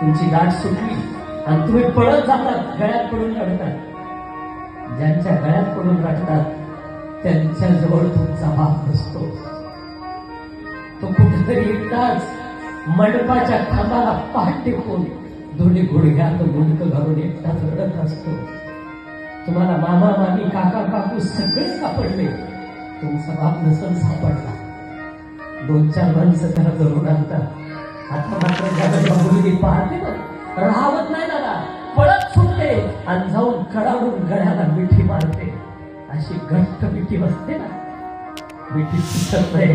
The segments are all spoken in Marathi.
तुमची गाठ सुटली आणि तुम्ही पळत जातात गळ्यात पडून रडतात. ज्यांच्या गळ्यात पडून रडतात त्यांच्या जवळ तुमचा बाप नसतो तो कुठेतरी एकटाच मंडपाच्या खांबाला पाठ टेकून दोन्ही गुडघ्यात गुंडक घालून एकटाच रडत असतो. तुम्हाला मामा मामी काका काकू सगळे सापडले. तुमचा बाप नसल सापडला. दोन चार माणसं त्याला धरून आणतात. आता मात्र ज्याला पाहते ना राहत नाही दादा. पळत सुटते आणि जाऊन कडावून गळ्याला मिठी मारते. अशी घट्ट मिठी बसते ना. मिठी सुटत नाही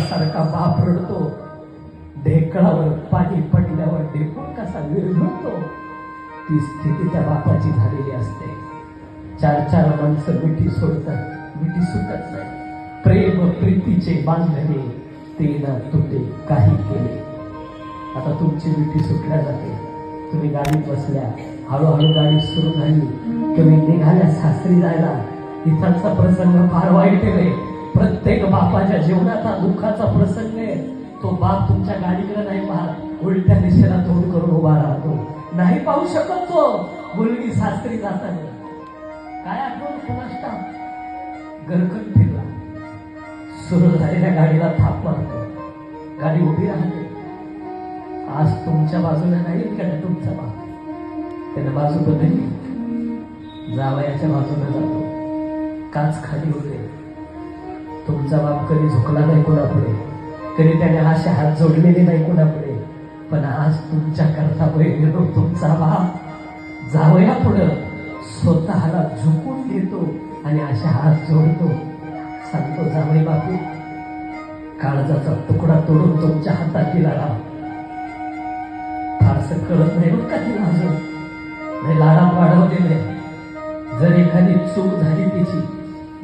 सारखा बाप रडतो. ढेकळावर पाणी पडल्यावर ढेकून कसा विरघळतो. ती स्थिती त्या बापाची झालेली असते. चार चार माणसं मिठी सोडतात. मिठी सुटत नाही. प्रेम प्रीतीचे बांधणे ते ना तुटे काही केले. आता तुमची मिठी सुटल्या जाते. तुम्ही गाडीत बसल्या. हळूहळू गाडी सुरू झाली. तुम्ही निघाल्या सासरी जायला. इथांचा प्रसंग फार वाईट आहे. प्रत्येक बापाच्या जीवनाचा दुःखाचा प्रसंग आहे. तो बाप तुमच्या गाडीकडे नाही पाहत. उलट्या दिशेला तोंड करून उभा राहतो. नाही पाहू शकत तो. मुलगी सासरी जाताना. काय आठवण कुणाष्टा गरकन सुरू झालेल्या गाडीला थाप मारतो. गाडी उभी राहते. आज तुमच्या बाजूला नाही का तुमचा बाप त्याने बाजू बदलली. जावयाच्या बाजूला जातो. काच खाली होते. तुमचा बाप कधी झुकला नाही कोणापुढे. कधी त्याने असे हात जोडलेले नाही कोणापुढे. पण आज तुमच्या करता बहिणीनो तुमचा बाप. जावया पुढं स्वतःला झुकून घेतो आणि अशा हात जोडतो. सांगतो जावई बापू काळजाचा तुकडा तोडून तुमच्या हातात दिला राव फारसं कळत नाही बरं का तिला अजून नाही लाडाम वाढवले नाही जर एखादी चूक झाली तिची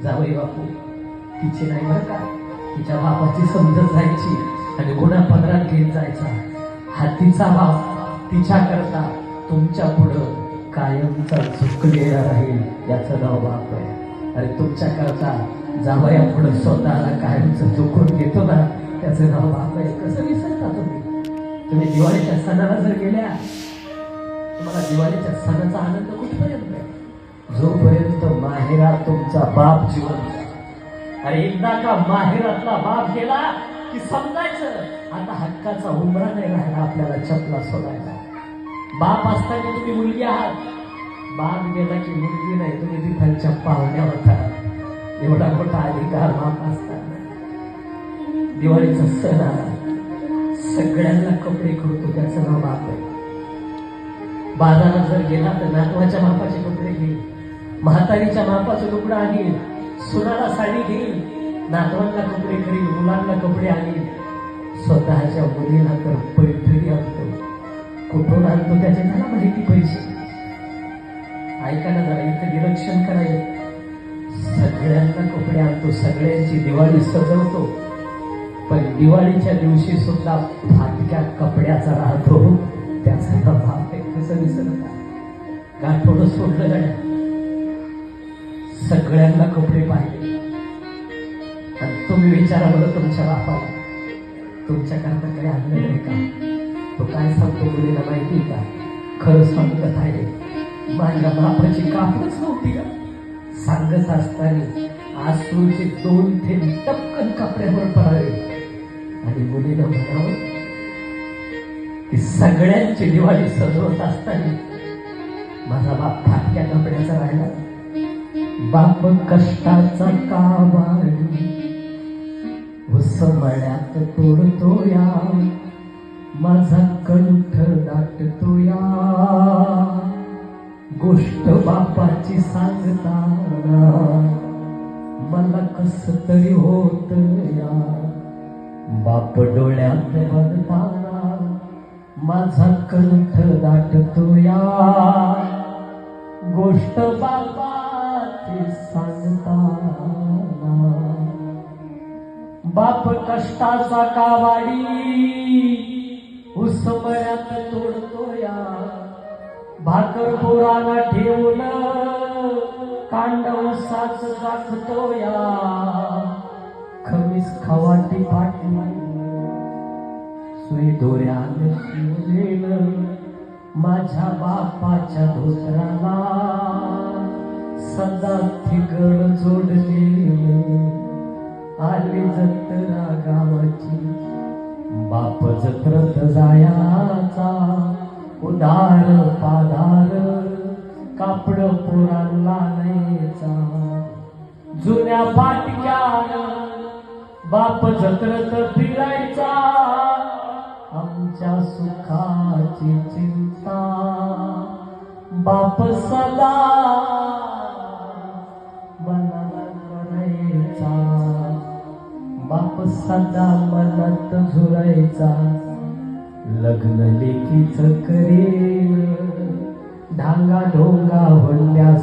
जावई बापू तिची नाही बरं का? तिच्या बापाची समजत जायची आणि गुन्हा पदरात घेत जायचा. हा तिचा बाप तिच्या करता तुमच्या पुढं कायमचा झुकलेला राहील याचं नाव बाप आहे. आणि तुमच्या करता जावया पुढं स्वतःला कायमचं चुकून घेतो ना त्याचं नाव बाप आहे कसं विसरता तुम्ही? तुम्ही दिवाळीच्या सणाला जर गेल्या तुम्हाला दिवाळीच्या सणाचा आनंद कुठपर्यंत आहे जोपर्यंत माहेरात तुमचा बाप जिवंत अरे एकदा का माहेरातला बाप गेला की समजायचं? आता हक्काचा उमरा नाही राहिला आपल्याला चपला सोडायला. बाप असताना तुम्ही मुलगी आहात. बाप गेला की मुलगी नाही तुम्ही तिथालच्या पाहुण्या होता एवढा मोठा अधिकार बाप असताना दिवाळीचा सण आला. सगळ्यांना कपडे करतो त्याचं नाव बाप आहे. बाजारात जर गेला तर नातवाच्या मापाचे कपडे घेईल म्हातारीच्या मापाचं लुगडं आणील सुनाला साडी घेईल नातवांना कपडे करील मुलांना कपडे आणील. स्वतःच्या मुलीला तर पैठणी आणतो. कुठून आणतो त्याचे त्याला माहिती पैसे. ऐका ना जरा इथं निरीक्षण करायचं. सगळ्यांना कपडे आणतो सगळ्यांची दिवाळी सजवतो. पण दिवाळीच्या दिवशी सुद्धा फाटक्या कपड्याचा राहतो. त्याचा नाव बाप कसं दिसत गाठोडं सोडलं गड्या. सगळ्यांना कपडे पाहिजे आणि तुम्ही विचारा बरं तुमच्या बापाला तुमच्याकरता काही आणलं नाही का? तो काय सांगतो मुलीला माहिती का? खरं सांगत आहे माझ्या बापाची कापच नव्हती का? सांगत असताना आसूचे दोन थेंब टपकन कपड्यावर पडावे आणि मुलीनं म्हणावं की सगळ्यांची दिवाळी सजवत असताना माझा बाप फाटक्या कपड्याचा राहिला. बाप कष्टाचा कावाडी उसमळ्यात तोडतो या माझा कंठ दाटतो या गोष्ट बापाची सांगताना मला कस तरी होत या. बाप डोळ्यात बघताना माझा कंठ दाटतो या. गोष्ट बापाची सांगताना बाप कष्टाचा कावाडी उसमळ्यात तोडतो भाकर पोराला ठेवून कांडव साच दाखतो या. खमीस खवाटी फाटली सुई दोऱ्याने शिवलेलं माझ्या बापाच्या धोत्राला. सदा थिगड जोडलेली आली जत्रा गावाची. बाप जत्रत जायाचा उदार पाधार कापड पोरांना नाहीचा जुन्या पाटक्यान बाप जत्रत फिरायचा आमच्या सुखाची चिंता बाप सदा मनात बाप सदा मनात झुरायचा लग्न लेखीच करेल ढांगा ढोंगा होण्यासाठी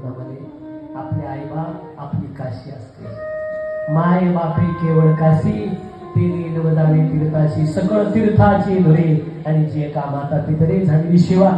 जीवनामध्ये आपले आई बाप आपली काशी असते. माय बापे केवळ काशी तेरी नवदावी तीर्थाची सकळ तीर्थाची धुरे आणि जे कामाता पितरे झाली शिवा